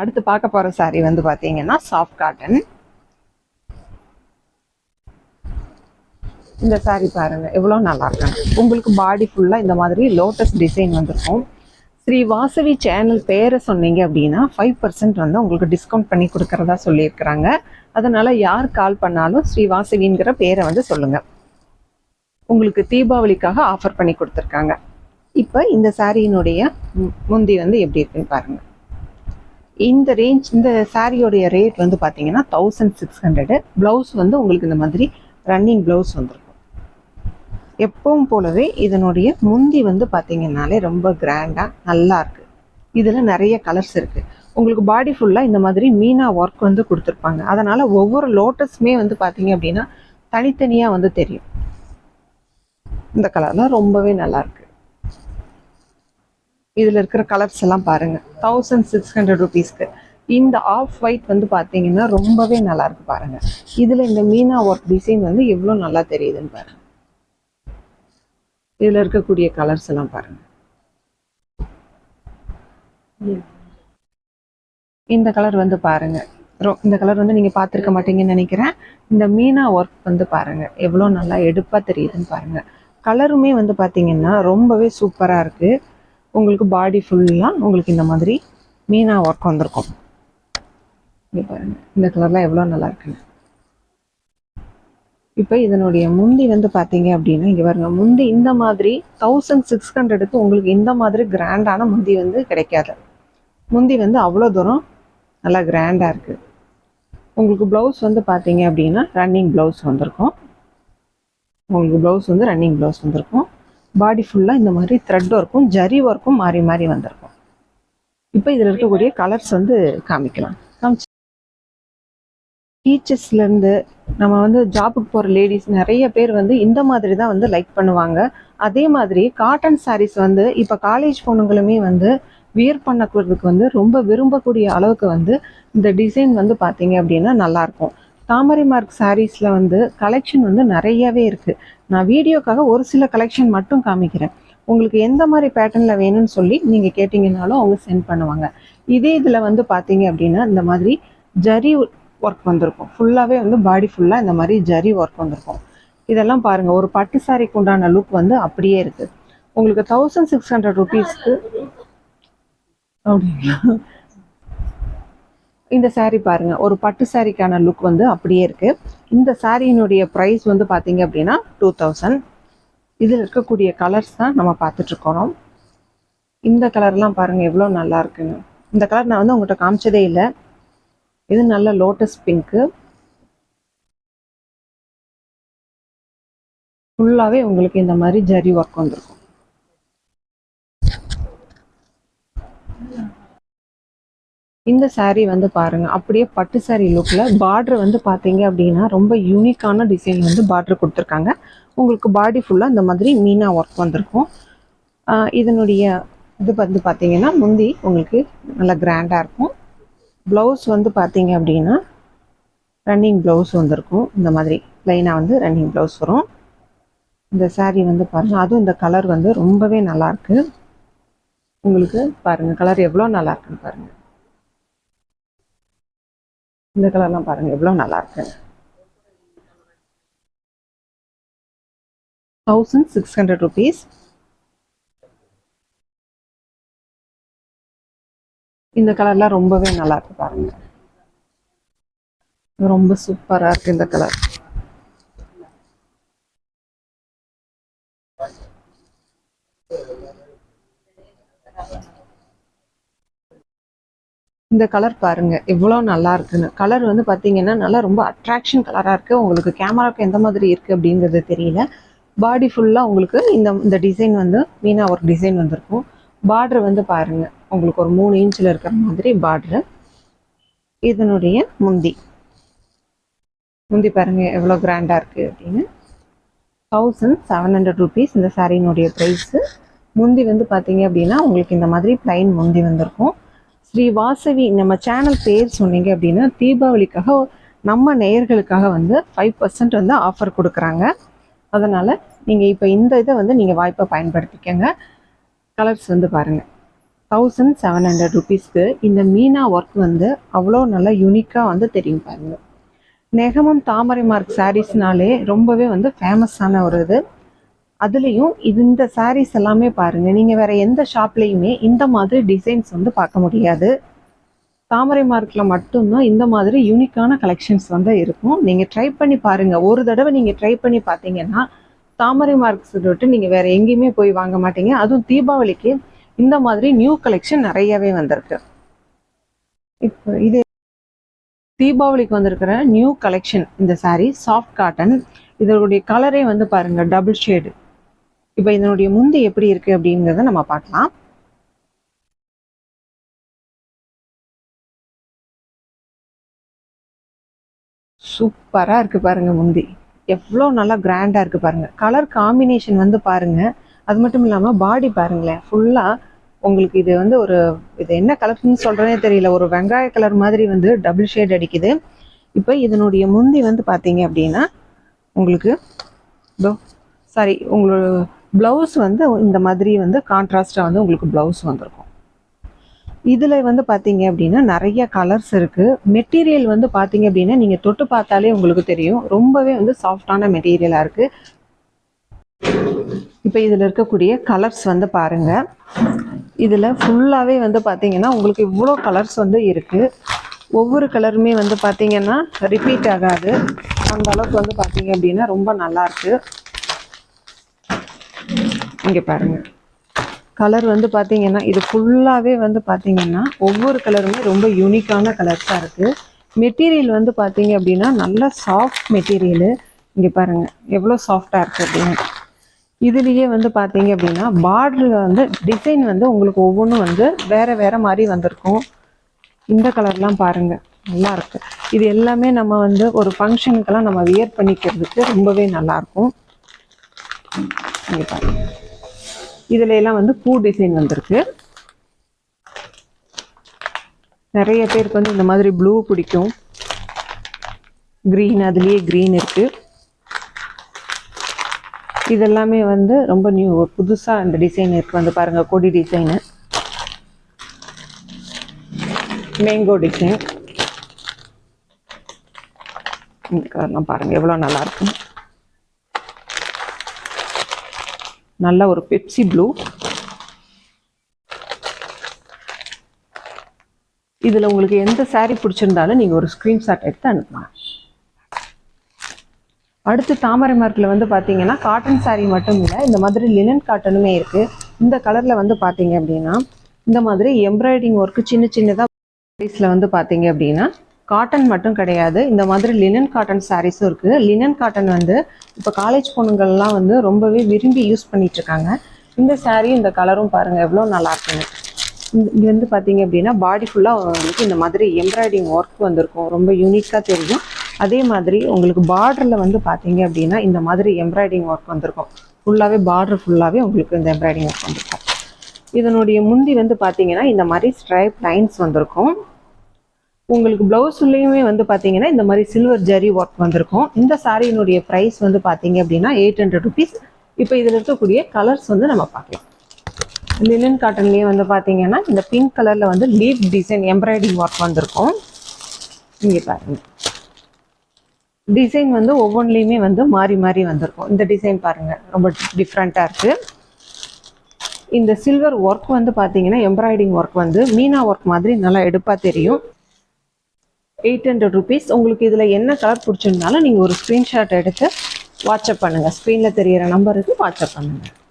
அடுத்து பார்க்க போற saree வந்து பாத்தீங்கன்னா சாஃப்ட் காட்டன் இந்த saree பாருங்க எவ்வளவு நல்லா இருக்கு உங்களுக்கு பாடி ஃபுல்லா இந்த மாதிரி லோட்டஸ் டிசைன் வந்திருக்கும். ஸ்ரீ வாசவி சேனல் பேரை சொன்னீங்க அப்படின்னா ஃபைவ் பர்சன்ட் வந்து உங்களுக்கு டிஸ்கவுண்ட் பண்ணி கொடுக்கறதா சொல்லியிருக்கிறாங்க. அதனால யார் கால் பண்ணாலும் ஸ்ரீ வாசவிங்கிற பேரை வந்து சொல்லுங்க. உங்களுக்கு தீபாவளிக்காக ஆஃபர் பண்ணி கொடுத்துருக்காங்க. இப்போ இந்த சாரியினுடைய முந்தி வந்து எப்படி இருக்குன்னு பாருங்க. இந்த ரேஞ்ச் இந்த சாரியோடைய ரேட் வந்து பார்த்தீங்கன்னா தௌசண்ட் சிக்ஸ் ஹண்ட்ரடு ப்ளவுஸ் வந்து உங்களுக்கு இந்த மாதிரி ரன்னிங் ப்ளவுஸ் வந்திருக்கும். எப்பவும் போலவே இதனுடைய முந்தி வந்து பார்த்தீங்கன்னாலே ரொம்ப கிராண்டாக நல்லாயிருக்கு இதில் நிறைய கலர்ஸ் இருக்குது உங்களுக்கு பாடி ஃபுல்லாக இந்த மாதிரி மீனா ஒர்க் வந்து கொடுத்துருப்பாங்க. அதனால் ஒவ்வொரு லோட்டஸுமே வந்து பார்த்தீங்க அப்படின்னா தனித்தனியாக வந்து தெரியும். இந்த கலர்லாம் ரொம்பவே நல்லாயிருக்கு இதில் இருக்கிற கலர்ஸ் எல்லாம் பாருங்க. தௌசண்ட் சிக்ஸ் ஹண்ட்ரட் ருபீஸ்க்கு இந்த ஆஃப் ஒயிட் வந்து பார்த்தீங்கன்னா ரொம்பவே நல்லா இருக்கு பாருங்க. இதுல இந்த மீனா ஒர்க் டிசைன் வந்து எவ்வளோ நல்லா தெரியுதுன்னு பாருங்க. இதில் இருக்கக்கூடிய கலர்ஸ் எல்லாம் பாருங்க. இந்த கலர் வந்து பாருங்க. இந்த கலர் வந்து நீங்கள் பார்த்திருக்க மாட்டீங்கன்னு நினைக்கிறேன். இந்த மீனா ஒர்க் வந்து பாருங்க. எவ்வளோ நல்லா எடுப்பாக தெரியுதுன்னு பாருங்க. கலருமே வந்து பார்த்தீங்கன்னா ரொம்பவே சூப்பராக இருக்கு. உங்களுக்கு பாடி ஃபுல்லாக உங்களுக்கு இந்த மாதிரி மீனா ஒர்க் வந்திருக்கும். இங்கே பாருங்கள் இந்த கலர்லாம் எவ்வளோ நல்லா இருக்குன்னு. இப்போ இதனுடைய முந்தி வந்து பார்த்தீங்க அப்படின்னா இங்கே பாருங்க. முந்தி இந்த மாதிரி தௌசண்ட் சிக்ஸ் ஹண்ட்ரடுக்கு உங்களுக்கு இந்த மாதிரி கிராண்டான முந்தி வந்து கிடைக்காது. முந்தி வந்து அவ்வளோ தூரம் நல்லா கிராண்டாக இருக்குது உங்களுக்கு ப்ளவுஸ் வந்து பார்த்தீங்க அப்படின்னா ரன்னிங் ப்ளவுஸ் வந்திருக்கும். உங்களுக்கு ப்ளவுஸ் வந்து ரன்னிங் ப்ளவுஸ் வந்திருக்கும். பாடி ஃபுல்லாக இந்த மாதிரி த்ரெட் ஒர்க்கும் ஜரி ஒர்க்கும் மாறி மாறி வந்திருக்கும். இப்போ இதில் இருக்கக்கூடிய கலர்ஸ் வந்து காமிக்கலாம். காமிச்சு டீச்சர்ஸ்லேருந்து நம்ம வந்து ஜாபுக்கு போகிற லேடிஸ் நிறைய பேர் வந்து இந்த மாதிரி தான் வந்து லைக் பண்ணுவாங்க. அதே மாதிரி காட்டன் சாரீஸ் வந்து இப்போ காலேஜ் பொண்ணுங்களுமே வந்து வியர் பண்ணக்கிறதுக்கு வந்து ரொம்ப விரும்பக்கூடிய அளவுக்கு வந்து இந்த டிசைன் வந்து பார்த்தீங்க அப்படின்னா நல்லாயிருக்கும் தாமரை மார்க் சாரீஸில் வந்து கலெக்ஷன் வந்து நிறையவே இருக்குது நான் வீடியோக்காக ஒரு சில கலெக்ஷன் மட்டும் காமிக்கிறேன். உங்களுக்கு எந்த மாதிரி பேட்டர்னில் வேணும்னு சொல்லி நீங்கள் கேட்டிங்கனாலும் அவங்க சென்ட் பண்ணுவாங்க. இதே இதில் வந்து பார்த்தீங்க அப்படின்னா இந்த மாதிரி ஜரி ஒர்க் வந்திருக்கும். ஃபுல்லாகவே வந்து பாடி ஃபுல்லாக இந்த மாதிரி ஜரி ஒர்க் வந்திருக்கும். இதெல்லாம் பாருங்கள் ஒரு பட்டு சாரிக்கு உண்டான லுக் வந்து அப்படியே இருக்குது உங்களுக்கு தௌசண்ட் சிக்ஸ் ஹண்ட்ரட் ருபீஸ்க்கு அப்படிங்களா? இந்த சாரீ பாருங்கள் ஒரு பட்டு சாரீக்கான லுக் வந்து அப்படியே இருக்குது இந்த சாரியினுடைய ப்ரைஸ் வந்து பார்த்தீங்க அப்படின்னா டூ தௌசண்ட் இதில் இருக்கக்கூடிய கலர்ஸ் தான் நம்ம பார்த்துட்ருக்கோம் இந்த கலர்லாம் பாருங்கள் எவ்வளோ நல்லா இருக்குங்க இந்த கலர் நான் வந்து உங்கள்கிட்ட காமிச்சதே இல்லை. இது நல்ல லோட்டஸ் பிங்க்கு ஃபுல்லாகவே உங்களுக்கு இந்த மாதிரி ஜரி ஒர்க் வந்திருக்கும். இந்த சாரீ வந்து பாருங்க அப்படியே பட்டு சாரீ லுக்கில் பார்டர் வந்து பார்த்தீங்க அப்படின்னா ரொம்ப யூனிக்கான டிசைன் வந்து பார்டர் கொடுத்துருக்காங்க. உங்களுக்கு பாடி ஃபுல்லாக இந்த மாதிரி மீனா ஒர்க் வந்திருக்கும். இதனுடைய இது வந்து பார்த்தீங்கன்னா முந்தி உங்களுக்கு நல்லா கிராண்டாக இருக்கும். ப்ளவுஸ் வந்து பார்த்தீங்க அப்படின்னா ரன்னிங் ப்ளவுஸ் வந்திருக்கும். இந்த மாதிரி ப்ளைனாக வந்து ரன்னிங் ப்ளவுஸ் வரும். இந்த சாரீ வந்து பாருங்கள் அதுவும் இந்த கலர் வந்து ரொம்பவே நல்லாயிருக்கு உங்களுக்கு பாருங்கள் கலர் எவ்வளோ நல்லா இருக்குன்னு இந்த கலர்லாம் பாருங்க எவ்வளோ நல்லா இருக்கு தௌசண்ட் சிக்ஸ் ஹண்ட்ரட் ருபீஸ் இந்த கலர்லாம் ரொம்பவே நல்லா இருக்கு பாருங்க. ரொம்ப சூப்பரா இருக்கு இந்த கலர். இந்த கலர் பாருங்க எவ்வளோ நல்லா இருக்குன்னு. கலர் வந்து பார்த்தீங்கன்னா நல்லா ரொம்ப அட்ராக்ஷன் கலராக இருக்குது உங்களுக்கு கேமராவுக்கு எந்த மாதிரி இருக்குது அப்படிங்கிறது தெரியல. பாடி ஃபுல்லாக உங்களுக்கு இந்த இந்த டிசைன் வந்து மீனா ஒரு டிசைன் வந்திருக்கும். பார்டர் வந்து பாருங்க. உங்களுக்கு ஒரு மூணு இன்ச்சில் இருக்கிற மாதிரி பார்டரு இதனுடைய முந்தி. முந்தி பாருங்க எவ்வளோ கிராண்டாக இருக்குது அப்படின்னு. தௌசண்ட் செவன் ஹண்ட்ரட் ருபீஸ் இந்த சாரீனுடைய ப்ரைஸு முந்தி வந்து பார்த்தீங்க அப்படின்னா உங்களுக்கு இந்த மாதிரி ப்ளைன் முந்தி வந்திருக்கும். ஸ்ரீ வாசவி நம்ம சேனல் பேர் சொன்னீங்க அப்படின்னா தீபாவளிக்காக நம்ம நேயர்களுக்காக வந்து ஃபைவ் பர்சன்ட் வந்து ஆஃபர் கொடுக்குறாங்க. அதனால் நீங்கள் இப்போ இந்த இதை வந்து நீங்கள் வாய்ப்பை பயன்படுத்திக்கங்க. கலர்ஸ் வந்து பாருங்கள் தௌசண்ட் செவன் ஹண்ட்ரட் ருபீஸ்க்கு இந்த மீனா ஒர்க் வந்து அவ்வளோ நல்லா யூனிக்காக வந்து தெரியும் பாருங்கள் நெகமம் தாமரை மார்க் சாரீஸ்னாலே ரொம்பவே வந்து ஃபேமஸான ஒரு இது. அதுலேயும் இந்த சாரீஸ் எல்லாமே பாருங்க. நீங்கள் வேற எந்த ஷாப்லேயுமே இந்த மாதிரி டிசைன்ஸ் வந்து பார்க்க முடியாது. தாமரை மார்க்கில் மட்டும்தான் இந்த மாதிரி யூனிக்கான கலெக்ஷன்ஸ் வந்து இருக்கும். நீங்கள் ட்ரை பண்ணி பாருங்கள் ஒரு தடவை நீங்கள் ட்ரை பண்ணி பார்த்தீங்கன்னா தாமரை மார்க்ஸ் விட்டு நீங்கள் வேற எங்கேயுமே போய் வாங்க மாட்டீங்க. அதுவும் தீபாவளிக்கு இந்த மாதிரி நியூ கலெக்ஷன் நிறையவே வந்திருக்கு. இப்போ இது தீபாவளிக்கு வந்திருக்கிற நியூ கலெக்ஷன் இந்த சாரீ சாஃப்ட் காட்டன் இதனுடைய கலரே வந்து பாருங்கள் டபுள் ஷேடு இப்போ இதனுடைய முந்தி எப்படி இருக்கு அப்படிங்கிறத நம்ம பார்க்கலாம். சூப்பரா இருக்கு பாருங்க முந்தி. எவ்வளோ நல்லா கிராண்டா இருக்கு பாருங்க. கலர் காம்பினேஷன் வந்து பாருங்க. அது மட்டும் இல்லாம பாடி பாருங்களேன். ஃபுல்லா உங்களுக்கு இது வந்து ஒரு இது என்ன கலர்னு சொல்றதே தெரியல. ஒரு வெங்காய கலர் மாதிரி வந்து டபுள் ஷேட் அடிக்குது. இப்போ இதனுடைய முந்தி வந்து பார்த்தீங்க அப்படின்னா உங்களுக்கு சாரி உங்களோட ப்ளவுஸ் வந்து இந்த மாதிரி வந்து கான்ட்ராஸ்டாக வந்து உங்களுக்கு ப்ளவுஸ் வந்திருக்கும். இதில் வந்து பார்த்தீங்க அப்படின்னா நிறைய கலர்ஸ் இருக்குது மெட்டீரியல் வந்து பார்த்தீங்க அப்படின்னா நீங்கள் தொட்டு பார்த்தாலே உங்களுக்கு தெரியும். ரொம்பவே வந்து சாஃப்டான மெட்டீரியலாக இருக்குது இப்போ இதில் இருக்கக்கூடிய கலர்ஸ் வந்து பாருங்க. இதில் ஃபுல்லாகவே வந்து பார்த்தீங்கன்னா உங்களுக்கு இவ்வளோ கலர்ஸ் வந்து இருக்குது ஒவ்வொரு கலருமே வந்து பார்த்தீங்கன்னா ரிப்பீட் ஆகாது. அந்த அளவுக்கு வந்து பார்த்தீங்க அப்படின்னா ரொம்ப நல்லாயிருக்கு இங்கே பாருங்கள் கலர் வந்து பார்த்தீங்கன்னா இது ஃபுல்லாகவே வந்து பார்த்தீங்கன்னா ஒவ்வொரு கலருமே ரொம்ப யூனிக்கான கலர்ஸாக இருக்குது மெட்டீரியல் வந்து பார்த்தீங்க அப்படின்னா நல்ல சாஃப்ட் மெட்டீரியலு இங்கே பாருங்கள் எவ்வளோ சாஃப்டாக இருக்குது அப்படின்னு. இதுலேயே வந்து பார்த்தீங்க அப்படின்னா பார்டரில் வந்து டிசைன் வந்து உங்களுக்கு ஒவ்வொன்றும் வந்து வேறு வேறு மாதிரி வந்திருக்கும். இந்த கலர்லாம் பாருங்க நல்லாயிருக்கு இது எல்லாமே நம்ம வந்து ஒரு ஃபங்க்ஷனுக்கெல்லாம் நம்ம வியர் பண்ணிக்கிறதுக்கு ரொம்பவே நல்லா இருக்கும். பாருங்கள் இதுல எல்லாம் வந்து பூ டிசைன் வந்திருக்கு. நிறைய பேருக்கு வந்து இந்த மாதிரி ப்ளூ பிடிக்கும். க்ரீன் அதுலேயே க்ரீன் இருக்கு. இதெல்லாமே வந்து ரொம்ப நியூ புதுசாக இந்த டிசைன் இருக்கு. வந்து பாருங்க கொடி டிசைனு மேங்கோ டிசைன் இந்த கலர்லாம் பாருங்க எவ்வளோ நல்லா இருக்கு நல்ல ஒரு பெப்சி ப்ளூ இதில் உங்களுக்கு எந்த சாரீ பிடிச்சிருந்தாலும் நீங்கள் ஒரு ஸ்க்ரீன்ஷாட் எடுத்து அனுப்பலாம். அடுத்து தாமரை மார்க்கில் வந்து பார்த்தீங்கன்னா காட்டன் சாரீ மட்டும் இல்லை இந்த மாதிரி லினன் காட்டனுமே இருக்குது இந்த கலரில் வந்து பார்த்தீங்க அப்படின்னா இந்த மாதிரி எம்ப்ராய்டிங் ஒர்க்கு சின்ன சின்னதாக ப்ரைஸில் வந்து பார்த்தீங்க அப்படின்னா காட்டன் மட்டும் கிடையாது. இந்த மாதிரி லினன் காட்டன் சாரீஸும் இருக்குது லினன் காட்டன் வந்து இப்போ காலேஜ் பொண்ணுங்கள்லாம் வந்து ரொம்பவே விரும்பி யூஸ் பண்ணிட்டு இருக்காங்க. இந்த சாரீ இந்த கலரும் பாருங்கள் எவ்வளோ நல்லா இருக்குன்னு. இந்த- இது வந்து பார்த்தீங்க அப்படின்னா பாடி ஃபுல்லாக உங்களுக்கு இந்த மாதிரி எம்ப்ராய்டிங் ஒர்க் வந்திருக்கும். ரொம்ப யூனிக்காக தெரியும். அதே மாதிரி உங்களுக்கு பார்டரில் வந்து பார்த்தீங்க அப்படின்னா இந்த மாதிரி எம்ப்ராய்டிங் ஒர்க் வந்திருக்கும். ஃபுல்லாகவே பார்டர் ஃபுல்லாகவே உங்களுக்கு இந்த எம்ப்ராய்டிங் ஒர்க் வந்திருக்கும். இதனுடைய முந்தி வந்து பார்த்தீங்கன்னா இந்த மாதிரி ஸ்ட்ரைப் லைன்ஸ் வந்திருக்கும். உங்களுக்கு ப்ளவுஸ்லேயுமே வந்து பார்த்தீங்கன்னா இந்த மாதிரி சில்வர் ஜரி ஒர்க் வந்திருக்கும். இந்த சாரியினுடைய ப்ரைஸ் வந்து பார்த்தீங்க அப்படின்னா எயிட் ஹண்ட்ரட் ருபீஸ் இப்போ இதில் இருக்கக்கூடிய கலர்ஸ் வந்து நம்ம பார்க்கலாம். லினன் காட்டன்லேயே வந்து பார்த்தீங்கன்னா இந்த பிங்க் கலரில் வந்து லீஃப் டிசைன் எம்ப்ராய்டிங் ஒர்க் வந்திருக்கும். இங்கே பாருங்க. டிசைன் வந்து ஒவ்வொன்றிலையுமே வந்து மாறி மாறி வந்திருக்கும். இந்த டிசைன் பாருங்க. ரொம்ப டிஃப்ரெண்ட்டாக இருக்குது இந்த சில்வர் ஒர்க் வந்து பார்த்தீங்கன்னா எம்ப்ராய்டிங் ஒர்க் வந்து மீனா ஒர்க் மாதிரி நல்லா எடுப்பாக தெரியும். எயிட் ஹண்ட்ரட் ருபீஸ் உங்களுக்கு இதில் என்ன கலர் பிடிச்சிருந்தாலும் நீங்கள் ஒரு ஸ்க்ரீன்ஷாட் எடுத்து வாட்ஸ்அப் பண்ணுங்கள் ஸ்க்ரீனில் தெரியிற நம்பருக்கு வாட்ஸ்அப் பண்ணுங்கள்